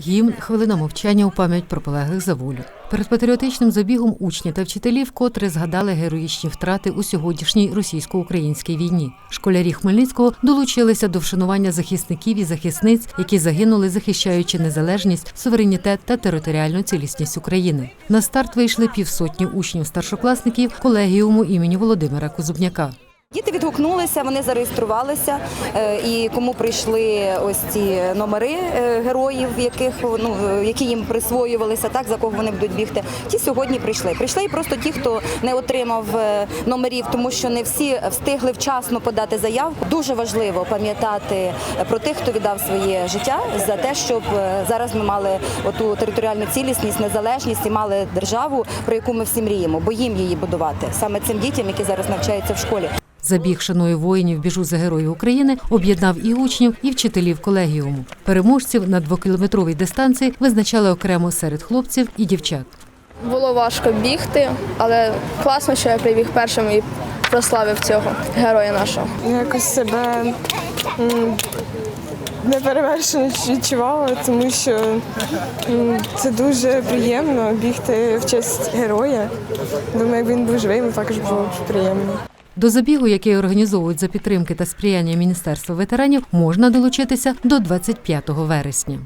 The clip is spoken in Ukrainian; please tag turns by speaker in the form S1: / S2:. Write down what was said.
S1: Гімн хвилина мовчання у пам'ять про полеглих за волю. Перед патріотичним забігом учні та вчителі вкотре згадали героїчні втрати у сьогоднішній російсько-українській війні. Школярі Хмельницького долучилися до вшанування захисників і захисниць, які загинули, захищаючи незалежність, суверенітет та територіальну цілісність України. На старт вийшли півсотні учнів старшокласників колегіуму імені Володимира Козубняка.
S2: Діти відгукнулися, вони зареєструвалися, е, і кому прийшли ось ці номери е, героїв, яких ну які їм присвоювалися, так за кого вони будуть бігти. Ті сьогодні прийшли. Прийшли і просто ті, хто не отримав е, номерів, тому що не всі встигли вчасно подати заявку. Дуже важливо пам'ятати про тих, хто віддав своє життя за те, щоб зараз ми мали оту територіальну цілісність, незалежність і мали державу, про яку ми всі мріємо, бо їм її будувати саме цим дітям, які зараз навчаються в школі.
S1: Забіг шаною воїнів біжу за героїв України об'єднав і учнів, і вчителів колегіуму. Переможців на двокілометровій дистанції визначали окремо серед хлопців і дівчат.
S3: Було важко бігти, але класно, що я прибіг першим і прославив цього героя нашого.
S4: якось себе м, неперевершено відчувала, тому що це дуже приємно бігти в честь героя. Думаю, як він був живий, мені також було б приємно.
S1: До забігу, який організовують за підтримки та сприяння Міністерства ветеранів, можна долучитися до 25 вересня.